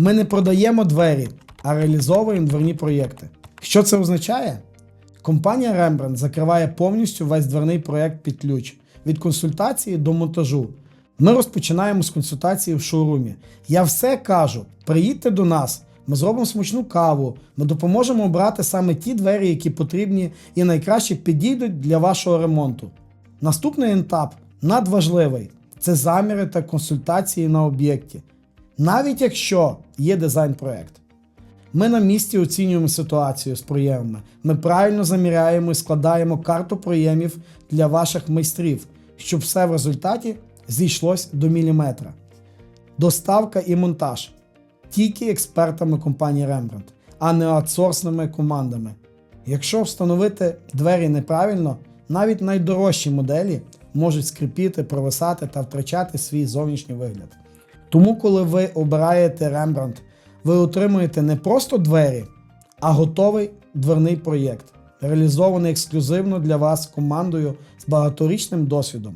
Ми не продаємо двері, а реалізовуємо дверні проєкти. Що це означає? Компанія Rembrandt закриває повністю весь дверний проєкт під ключ від консультації до монтажу. Ми розпочинаємо з консультації в шоурумі. Я все кажу: приїдьте до нас, ми зробимо смачну каву, ми допоможемо обрати саме ті двері, які потрібні і найкраще підійдуть для вашого ремонту. Наступний етап надважливий це заміри та консультації на об'єкті. Навіть якщо є дизайн-проект. Ми на місці оцінюємо ситуацію з проємами. Ми правильно заміряємо і складаємо карту проємів для ваших майстрів, щоб все в результаті зійшлось до міліметра. Доставка і монтаж тільки експертами компанії Rembrandt, а не аутсорсними командами. Якщо встановити двері неправильно, навіть найдорожчі моделі можуть скрипіти, провисати та втрачати свій зовнішній вигляд. Тому, коли ви обираєте Рембрандт, ви отримуєте не просто двері, а готовий дверний проєкт, реалізований ексклюзивно для вас командою з багаторічним досвідом.